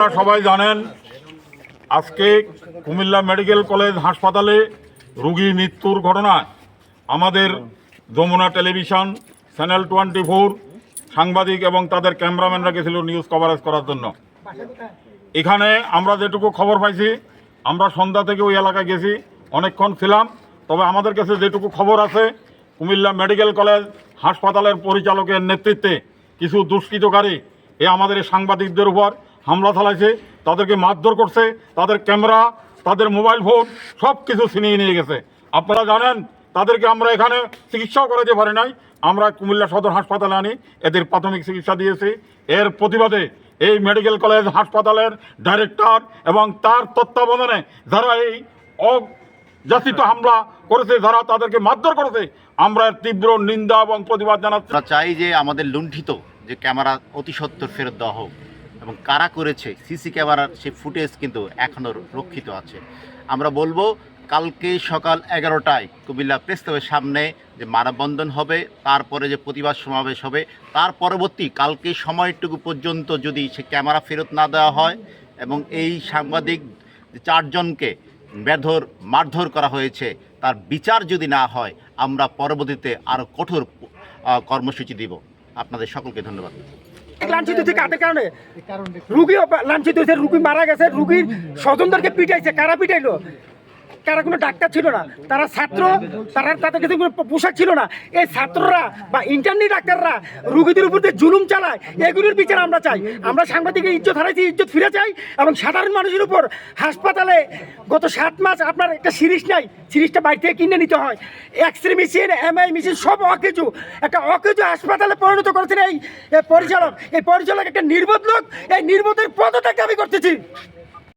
আপনারা সবাই জানেন, আজকে কুমিল্লা মেডিকেল কলেজ হাসপাতালে রোগী মৃত্যুর ঘটনায় আমাদের Jamuna television, channel twenty four, সাংবাদিক এবং তাদের ক্যামেরাম্যানরা গেছিল নিউজ কভারেজ করার জন্য। এখানে আমরা যেটুকু খবর পাইছি, আমরা সন্ধ্যা থেকে ওই এলাকায় গেছি, অনেকক্ষণ ছিলাম। তবে আমাদের কাছে যেটুকু খবর আছে, কুমিল্লা মেডিকেল কলেজ হাসপাতালের পরিচালকের নেতৃত্বে কিছু দুষ্কৃতকারী, এ আমাদের সাংবাদিকদের উপর হামলা চালাইছে, তাদেরকে মারধর করছে, তাদের ক্যামেরা, তাদের মোবাইল ফোন সব কিছু ছিনিয়ে নিয়ে গেছে। আপনারা জানেন, তাদেরকে আমরা এখানে চিকিৎসাও করাতে পারি নাই। আমরা কুমিল্লা সদর হাসপাতালে আনি, এদের প্রাথমিক চিকিৎসা দিয়েছি। এর প্রতিবাদে এই মেডিকেল কলেজ হাসপাতালের ডাইরেক্টর এবং তার তত্ত্বাবধানে যারা এই অযাচিত হামলা করেছে, যারা তাদেরকে মারধর করেছে, আমরা তীব্র নিন্দা এবং প্রতিবাদ জানাচ্ছি। চাই যে আমাদের লুণ্ঠিত যে ক্যামেরা অতি সত্বর ফেরত দেওয়া হোক। এবং কারা করেছে সিসি ক্যামেরার সেই ফুটেজ কিন্তু এখনও রক্ষিত আছে। আমরা বলব, কালকে সকাল এগারোটায় কুমিল্লা প্রেস ক্লাবের সামনে যে মানববন্ধন হবে, তারপরে যে প্রতিবাদ সমাবেশ হবে, তার পরবর্তী কালকে সময়টুকু পর্যন্ত যদি সে ক্যামেরা ফেরত না দেওয়া হয় এবং এই সাংবাদিক চারজনকে বেধর, মারধর করা হয়েছে, তার বিচার যদি না হয়, আমরা পরবর্তীতে আরও কঠোর কর্মসূচি দিব। আপনাদের সকলকে ধন্যবাদ। লাঞ্ছিত কাদের কারণে? রুগী লাঞ্ছিত হয়েছে রুগী মারা গেছে রুগীর স্বজনদেরকে পিটাইছে কারা পিটাইলো? কারা কোনো ডাক্তার ছিল না। তারা ছাত্র, তারা তাদের কাছে কোনো পোশাক ছিল না। এই ছাত্ররা বা ইন্টারনি ডাক্তাররা রুগীদের উপর যে জুলুম চালায়, এগুলির বিচার আমরা চাই। আমরা সাংবাদিকের ইজ্জত হারাইছি, ইজ্জত ফিরে চাই এবং সাধারণ মানুষের উপর হাসপাতালে গত সাত মাস আপনার একটা সিরিজ নাই, সিরিজটা বাড়ি থেকে কিনে নিতে হয়। X ray machine MI machine সব অকেজু। একটা অকেজু হাসপাতালে পরিণত করেছেন এই পরিচালক। এই পরিচালক একটা নির্বোধ লোক, এই নির্বোধের পদত্যাগ দাবি করতেছি।